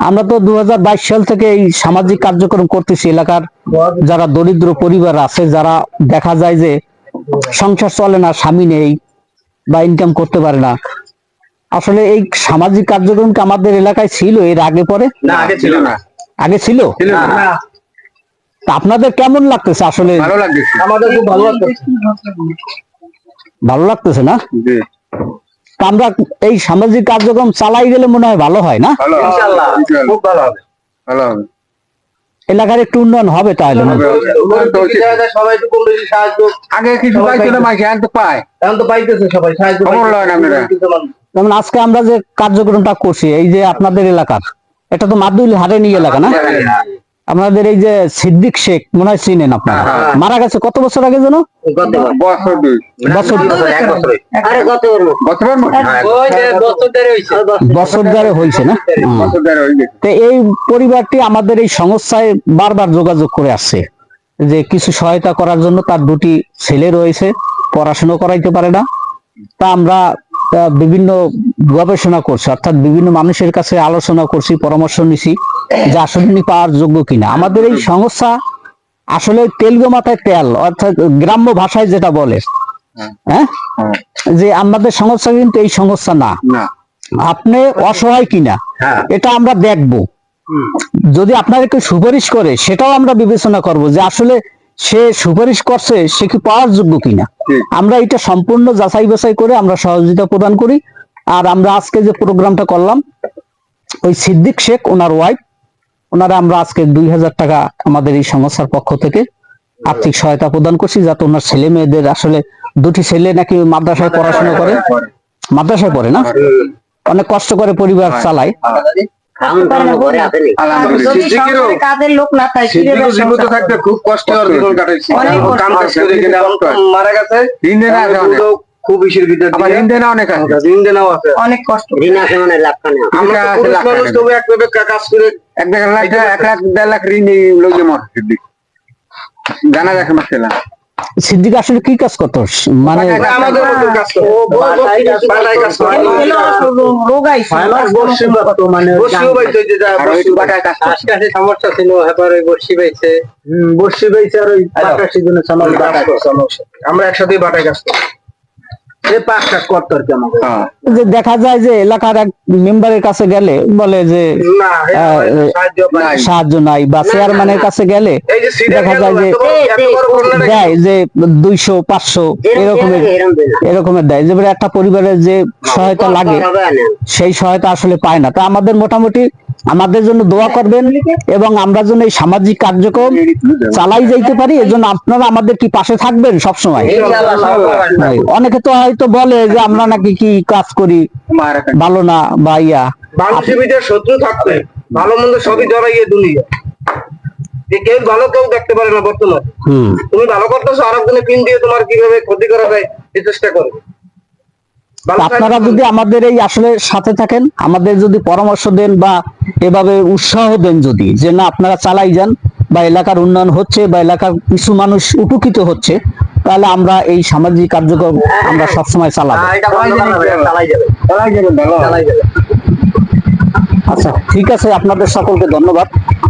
আমরা তো দুই হাজার বাইশ সাল থেকে এই সামাজিক কার্যক্রম করতেছি এলাকার যারা দরিদ্র পরিবার আছে যারা দেখা যায় যে সংসার চলে না স্বামী নেই বা ইনকাম করতে পারে না। আসলে এই সামাজিক কার্যক্রম কি আমাদের এলাকায় ছিল? এর আগে পরে? না আগে ছিল না। আগে ছিল? ছিল না। তা আপনাদের কেমন লাগতেছে আসলে? ভালো লাগছে আমাদের খুব ভালো লাগতেছে। ভালো লাগতেছে না? আমরা এই সামাজিক কার্যক্রম চালাই গেলে মনে হয় ভালো হয় না? ভালো হবে। ইনশাআল্লাহ ইনশাআল্লাহ। খুব ভালো হবে। ভালো হবে। এলাকার একটু উন্নয়ন হবে তাহলে আগে কিছু পাইছিল এখন তো পায়। এখন তো পাইতেছে সবাই সাহায্য। যেমন আজকে আমরা যে কার্যক্রমটা করছি এই যে আপনাদের এলাকার এটা তো মাদুল হারেনি এলাকা না? আপনাদের এই যে সিদ্দিক শেখ মনে হয় চিনেন আপনারা। হ্যাঁ। মারা গেছে কত বছর আগে যেন? বছর। দুই বছর এক বছরে। আরে গতবার মতো। বছর মতো ওই যে বছর দেড় হইছে। বছর ধরে হয়েছে না? হয়ে। তো এই পরিবারটি আমাদের এই সংস্থায় বারবার যোগাযোগ করে আসছে যে কিছু সহায়তা করার জন্য তার দুটি ছেলে রয়েছে পড়াশোনা করাইতে পারে না। তা আমরা আহ, বিভিন্ন গবেষণা করছি অর্থাৎ বিভিন্ন মানুষের কাছে আলোচনা করছি পরামর্শ নিছি। যে আসলে উনি পাওয়ার যোগ্য কিনা। আমাদের এই সংস্থা আসলে তেলগো মাথায় তেল অর্থাৎ গ্রাম্য ভাষায় যেটা বলে। হ্যাঁ। যে আমাদের সংস্থা কিন্তু এই সংস্থা না। আপনি অসহায় কিনা হ্যাঁ। এটা আমরা দেখব। যদি আপনার একটু সুপারিশ করে সেটাও আমরা বিবেচনা করব যে আসলে সে সুপারিশ করছে সে কি পাওয়ার যোগ্য কিনা। আমরা এটা সম্পূর্ণ যাচাই বাছাই করে আমরা সহযোগিতা প্রদান করি। আর আমরা আজকে যে প্রোগ্রামটা করলাম ওই সিদ্দিক শেখ ওনার ওয়াইফ ওনারা আমরা আজকে দুই হাজার টাকা আমাদের এই সংস্থার পক্ষ থেকে আর্থিক সহায়তা প্রদান করছি যাতে ওনার ছেলে মেয়েদের আসলে দুটি ছেলে নাকি মাদ্রাসায় পড়াশোনা করে। মাদ্রাসায় পড়ে না? অনেক কষ্ট করে পরিবার চালায়। মারা গেছে। হিন্দে না আছে অনেক দুধও খুব ইসের ভিতর আবার দিয়ে। অনেক আছে। হিন্দে আছে। অনেক কষ্ট। ঋণ আছে মানে লাখ খানে। আমরা টাকা তো আছে, পুরুষ মানুষ টাকা তবু কাজ করে এক দেড় লাখ এক লাখ দেড় লাখ ঋণ লইয়ে মর। সিদ্দিক জানা দেখে মাসেলা সিদ্দিক আসলে কি কাজ করতো? মানে সমস্যা আমরা একসাথে বাটায় কাজ করি। দেখা যায় যে এলাকার এক মেম্বারের কাছে গেলে বলে যে সাহায্য নাই। বা চেয়ারম্যানের কাছে গেলে যে দেখা যায় যে? দেয় যে দুইশো পাঁচশো এরকমের। এরকমের দেয়। যেবারে একটা পরিবারের যে সহায়তা লাগে সেই সহায়তা আসলে পায় না। তা আমাদের মোটামুটি আমাদের জন্য দোয়া করবেন এবং আমরা যেন এই সামাজিক কার্যক্রম চালাই যাইতে পারি এজন্য আপনারা আমাদের কি পাশে থাকবেন সবসময়? হয়। অনেকে তো হয়তো বলে যে আমরা নাকি কি কাজ করি ভালো না বা ইয়া। শত্রু থাকবে ভালো মন্দ সবই জড়াইয়ে দুনিয়া কেউ ভালো কেউ দেখতে পারে না বর্তমানে। তুমি ভালো করতেছো আর একজনে পিন দিয়ে তোমার কীভাবে ক্ষতি করা যায় এই চেষ্টা করো। ভালো তা আপনারা যদি আমাদের এই আসলে সাথে থাকেন আমাদের যদি পরামর্শ দেন বা এভাবে উৎসাহ দেন যদি যে না আপনারা চালাই যান বা এলাকার উন্নয়ন হচ্ছে বা এলাকার কিছু মানুষ উপকৃত হচ্ছে তাহলে আমরা এই সামাজিক কার্যক্রম আমরা সবসময় চালাবো। হ্যাঁ, আচ্ছা ঠিক আছে আপনাদের সকলকে ধন্যবাদ।